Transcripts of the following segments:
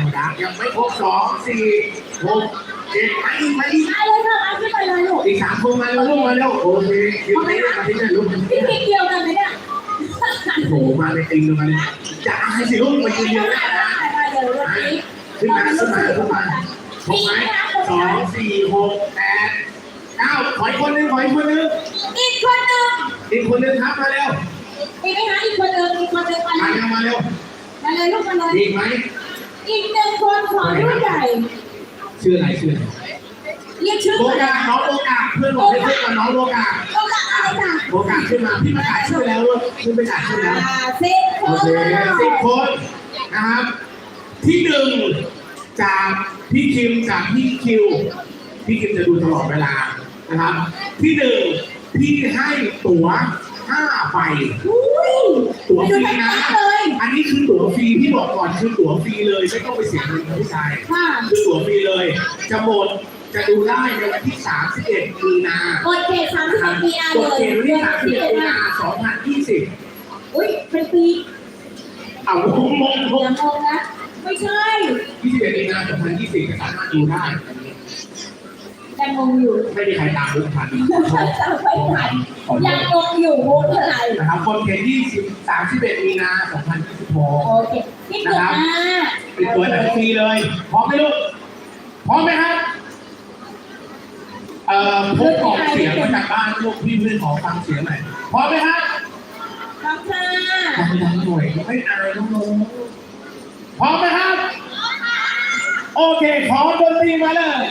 รรมดายังไม่ครบสองสี่หกเจ็ดไปอีกไปอีกมาเลยค่ะมาขึ้นไปเลยลูกอีกสามคนมาเร็วลูกมาเร็วโอเคยืนนี่มาที่นี่ลูกพี่พี่เกี่ยวกันไหมเนี่ยโอ้โหมาในติงเลยมาเลยจะให้สิลูกมายืนเดียวนะมาเดี๋ยววันนี้ขึ้นมาขึ้นมาขึ้นมาครบไหมสองสี่หกแปดเก้าขออีกคนนึงขออีกคนนึงอีกคนหนึ่งอีกคนนึงครับมาเร็วอีกไหมคะอีกคนหนึ่งอีกคนหนึ่งมามาเลยเร็วมาเร็วมาเลยลูกมาเลยอีกไหม อีกหนึ่งคนของรุ่นใหญ่ชื่ออะไรชื่ออะไรเรียกชื่อโบอะไรกาน้องโบกาเพื่อนบอกให้เพื่อนกับน้องโบกาโอกาสอะไรจ้ะโบกาขึ้นมาพี่ประกาศชื่อแล้วลูกพี่ประกาศชื่อแล้วอ่าสิบคโอนเคสิบคนนะครับ ที่หนึ่งจากพี่คิมจากพี่คิว พี่คิมจะดูตลอดเวลานะครับ ที่หนึ่งพี่ให้ตั๋วห้าใบอุ้ยตั๋วฟรีไม่นะได้เลย อันนี้คือตั๋วฟรีพี่บอกก่อนคือตั๋วฟรีเลยไม่ต้องไปเสียเงินกับผู้ชายค่ะ คือตั๋วฟรีเลย จะหมดจะดูได้ในวันที่ 31 มีนากดเกตสามสิบเอ็ดปีอากเลดยเกณฑ์วันที่สามสิบเอ็ด31มีปีอานา2020อุ้ยเป็นปีเอางงงงอย่างงงนะ ไม่ใช่21มีนา2020จะสามารถดูได้ ยังงงอยู่ไม่มีใครตามรู้ทันจำไม่ทันยังงงอยู่มุกอะไรนะครับคนเกณฑ์ที่31มีนาโอ2016เคพี่เกิดมาเป็นตัวหนังฟรีเลยพร้อมไหมลูกพร้อมไหมครับเอ่อพกกล่องเสียงมาจากบ้านลูกพี่เพื่อนขอฟังเสียงหน่อยพร้อมไหมครับพร้อมค่ะดังหน่อยไม่อายน้องๆพร้อมไหมครับ โอเค ขอดนตรีมาเลย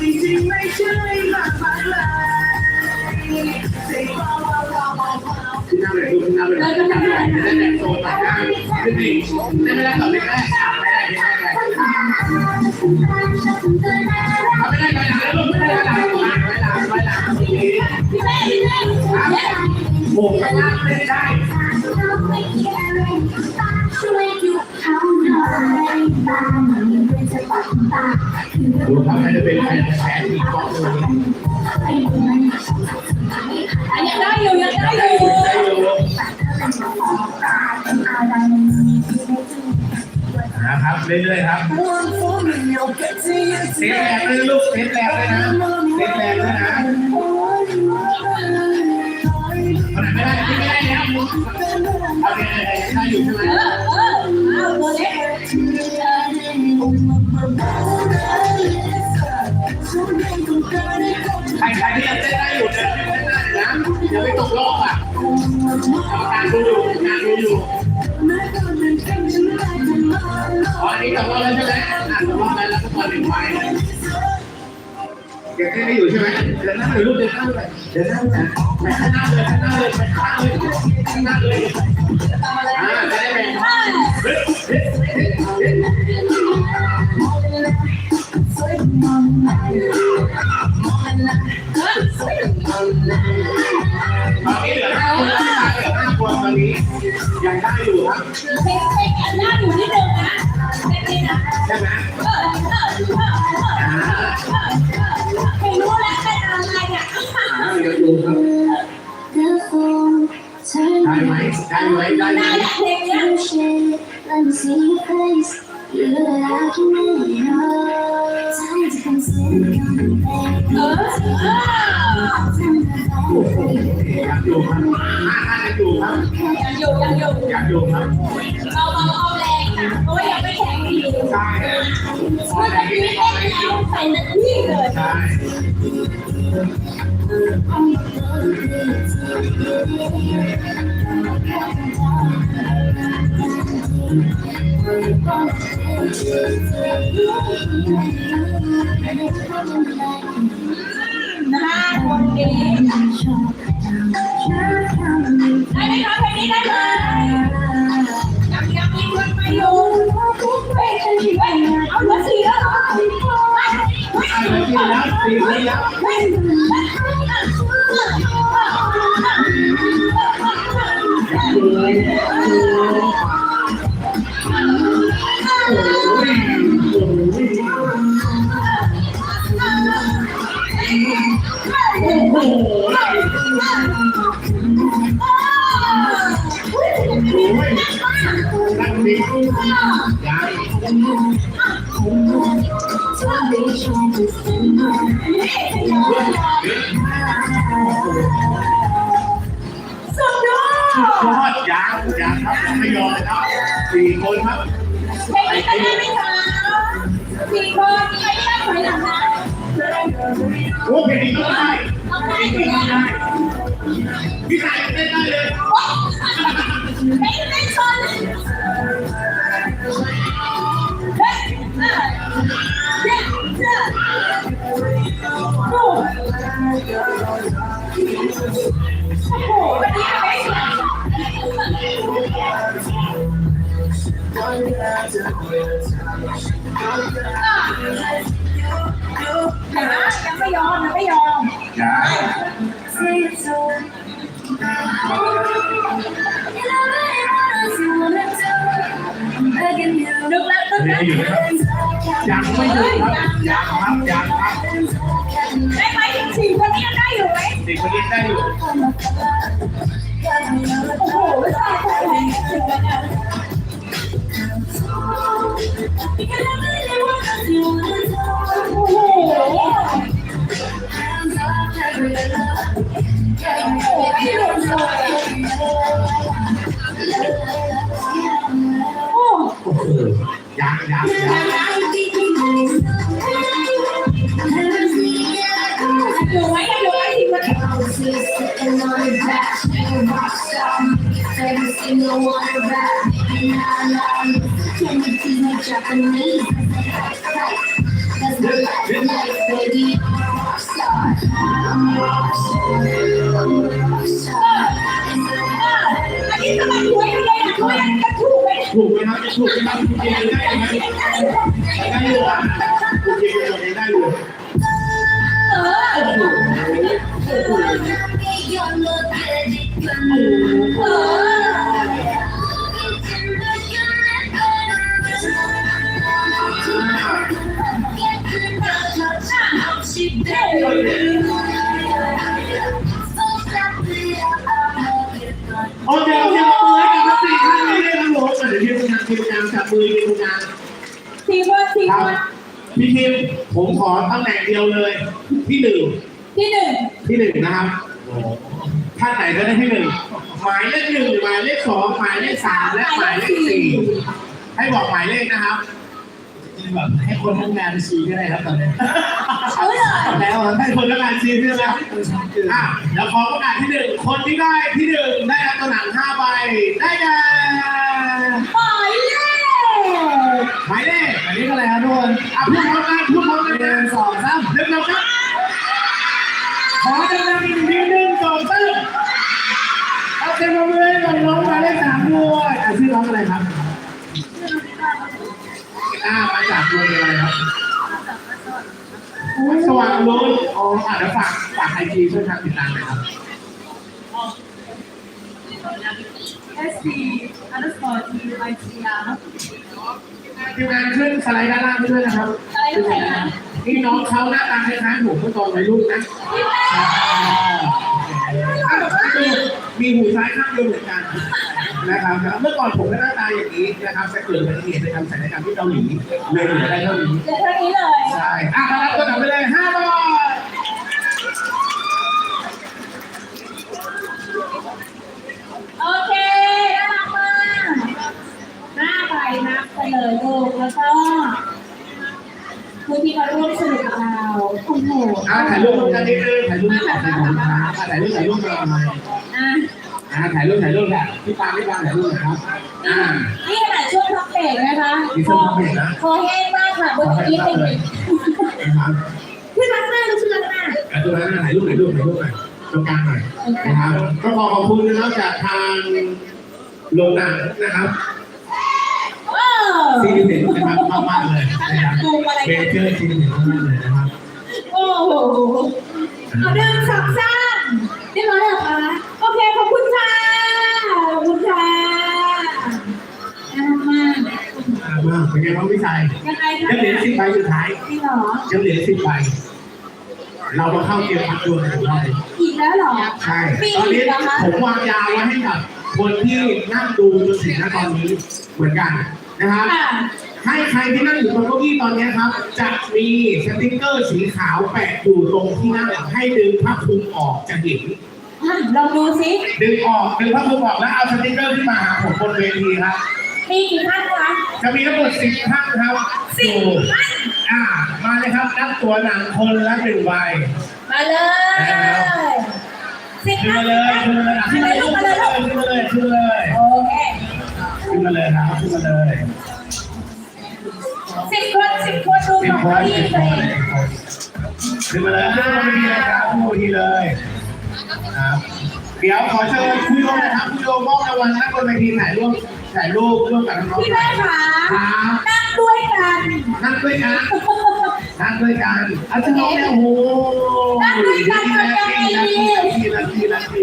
จริงๆไม่ใช่มากมายเลยสิเราเราเราเราขึ้นหน้าเลยขึ้นหน้าเลยขึ้นหน้าเลยได้แต่โซนต่างกันขึ้นดีได้ไม่ได้ต่อไม่ได้ไม่ได้ไม่ได้ไม่ได้ไม่ได้ไม่ได้ไม่ได้ไม่ได้ พี่แม่พี่แม่เนี่ยโอ้ยไม่ได้ดูทำให้เป็นแผลแผลที่ก้อนเลยยังได้อยู่ยังได้ได้ออยู่ยู่ได้อยู่นะครับเรื่อยๆครับเซฟแรงเลยลูกเซฟแรงเลยนะเซฟแรงเลยนะ ใช่ไหมเออเออเอาตัวเล็กใครใครที่ยังเต้นได้อยู่เนี่ยเต้นได้นะอย่าไปตกรอบอะการดูอยู่การดูอยู่อ๋ออันนี้ตกรอบแล้วใช่ไหมอะตกรอบแล้วแล้วก็เปิดหนึ่งไฟเดี๋ยวเต้นได้อยู่ใช่ไหมเดินหน้าเลยลูกเดินหน้าเลยเดินหน้าเลยไปข้างหน้าเลยข้างเลยไปข้างหน้าเลยข้างหน้าเลย ตอนนี้เหลือห้านะครับเหลือห้านตอนนี้ยังได้อยู่ครับใช่ไหมอ่าอ่ค lights. Let me see your face. You you know. Time to come เอาเอาเอาแรงนะเพราะว่ายังไม่แข็งดีใช่เมื่อต่กี้เต้นแล้วใส่เต็มที่เลยใช่นะคะคนนี้ได้ไหมคะเพลงนี้ได้เลย ยอะเหลือ สุดยอดยอดยังยังครับไม่ยอมนะครับสี่คนครับเพลงนี้ได้ไหมคะสี่คนใครได้ถอยหลังนะโอ้เพลงนี้ก็ได้อาได้เพเลลงยนี้นะได้พี่ชายเต้นได้เลยไม่ไม่ชน ยังไม่ยอมยังไม่ยอมยังนึกแล้วนึกเพลแล้งวอยู่นะครับยังไม่หยุดครับยังครับยัง อยู่ไ Japanese. That's my life, baby. Rockstar. I'm a rockstar. I'm a rockstar. อันนี้ทำไมช่วยไม่ได้อะช่วยจะถูกไหมถูกไห เคโอเคเราเปิดให้กับทั้งสี่ท่านนี้เลยครับผมเดี๋ยวทีมงานทีมงานจับมือทีมงานสี่คนสี่ครัคบนพี่ทีมผมขอตำแหน่งเดียวเลย ที่หนึ่งที่หนึ่งที่หนึ่งนะครับท่านไหนจะได้ที่หนึ่งหมายเลขหนึ่งหมายเลขสองหมายเลขสามและหมายเลขสี่ให้บอกหมายเลขนะครับ แบบให้คนทั้งงานชี้ก็ได้ครับตอนนี้เอาเลยแล้วให้คนละการซีใช่ไหมอะเดี๋ยวขอประกาศที่หนึ่งคนที่ได้ที่หนึ่งได้รับตัวหนังห้าใบได้แก่หมายเลขหมายเลขอันนี้ก็อะไรครับทุกคนอะพูดพร้อมกันพูดพร้อมกันหนึ่นะงสองสามเริ่มแล้วครับขอดังๆอีกทีหนึ่งสองสามเอาเต็มมือให้กับน้องหมายเลขสามด้วยอะชื่อน้องอะไรครับ อ่ามาจากโรงเรียนอะไรครับสว่างรุ่นอ๋ออะเดี๋ยวฝากฝากไอจีช่วยทางติดตามหน่อยครับ SC underscore T I T R ทีมงานขึ้นสไลด์ด้านล่างไปด้วยนะครับอะไรด้วยนะนี่น้องเขาหน้าตาคล้ายๆผมเมื่อตอนวัยรุ่นนะอะมีหูซ้ายข้างเดียวเหมือนกัน นะครับเมื่อก่อนผมก็หน้าตาอย่างนี้นะครับแต่เกิดอุบัติเหตุไปทำศัลยกรรมที่เกาหลีเลยเหลือได้เท่านี้เดี๋ยวเท่านี้เลยใช่อะครับก็จับไปเลยห้าบาทโอเคน่ารักมากหน้าไปนับไปเลยลูกแล้วก็ผู้ที่มาร่วมสนุกกับเราโอ้โหอ่าถ่ายรูปกันนิดนึงถ่ายรูปถ่ายรูปครับถ่ายรูปถ่ายรูปกันหน่ อยอะอ่าถ่ายรูปถ่ายรูปค่ะพี่ปาพี่ปาถ่ายรูปหนะครับอ่า นี่ขนาดช่วงพักเบรกนะคะมีช่วงพักเบรกนะ คอแห้งมากค่ะบนนี้เป็นนะครับพี่รักหน้าลูกชื่อรักหน้าอะตัวนั้นถ่ายรูปถ่ายรูปถ่ายรูปหน่อยตรงกลางหน่อยนะครับก็ขอขอบคุณนะครับจากทางโรงหนังนะครับเออซีนิเน็ตนะครับมากๆเลยนะครับเบเจอร์ซีนิเน็ตมากๆเลยนะครับโอ้โหเอาเดินสองสาากเป็นไงบ้างพี่ชายยังไงคะยังเหลือสิบใบสุดท้ายจริงเหรอ ยังเหลือสิบใบเรามาเข้าเกมพักดวงกันอีกรอบหนึ่งอีกแล้วเหรอ ใช่มีตอนอีนี้กเหรอคะผมวางยาไว้ให้กับคนที่นั่งดูจนถึงณตอนนี้เหมือนกันนะครับ ค่ะ ให้ใครที่นั่งอยู่ตรงเก้าอี้ตอนนี้ครับ จะมีสติ๊กเกอร์สีขาวแปะอยู่ตรงที่นั่งให้ดึงผ้าคลุมออกจะเห็น อะลองดูสิดึงออกดึงผ้าคลุมออกแล้วเอาสติ๊กเกอร์ขึ้นมาหาผมบนเวทีครับ มีกี่ท่านคะจะมีทั้งหมดสิบท่านครับสิบท่านอ่ามาเลยครับนับตัวหนังคนละหนึ่งใบมาเลยสิบขึ้นท่ามานเลยขึ้นมาเลยอะขึ้นมาเลยลูกขึ้มานเลยลูกมาเลยขึ้นมาเลยโอเคขึ้นมาเลยครับขึ้นมาเลยสิบคนสิบคนดูสิขบองคนพี่สิบเลคนยขึ้นมาเลยขึ้นมาเลยครับขึ้นมาทีเลยครับเดี๋ยวขอเชิญคุณโยมนะครับคุณโยมมอบรางวัลนักบนเวทีถ่ายรูป ถ่ายรูปร่วมกับน้องพี่ๆแม่ค่ะครับนั่งด้วยกันนั่งด้วยกันนั่งด้วยกันอาจารย์น้องเนี่ยโอ้โหนั่งด้วยกันมันยังไงดีทีละทีละที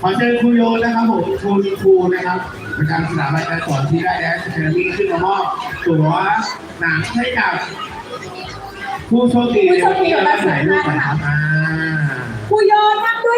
ขอเชิญครูโยนะครับผมคุณครูนะครับประจำสถาบันการสอนที่ได้แอสเทอรี่ขึ้นมามอบตั๋วหนังให้กับผู้โชคดีในวันนี้เราถ่ายรูปกันครับอ่าคุยโยนั่งด้วย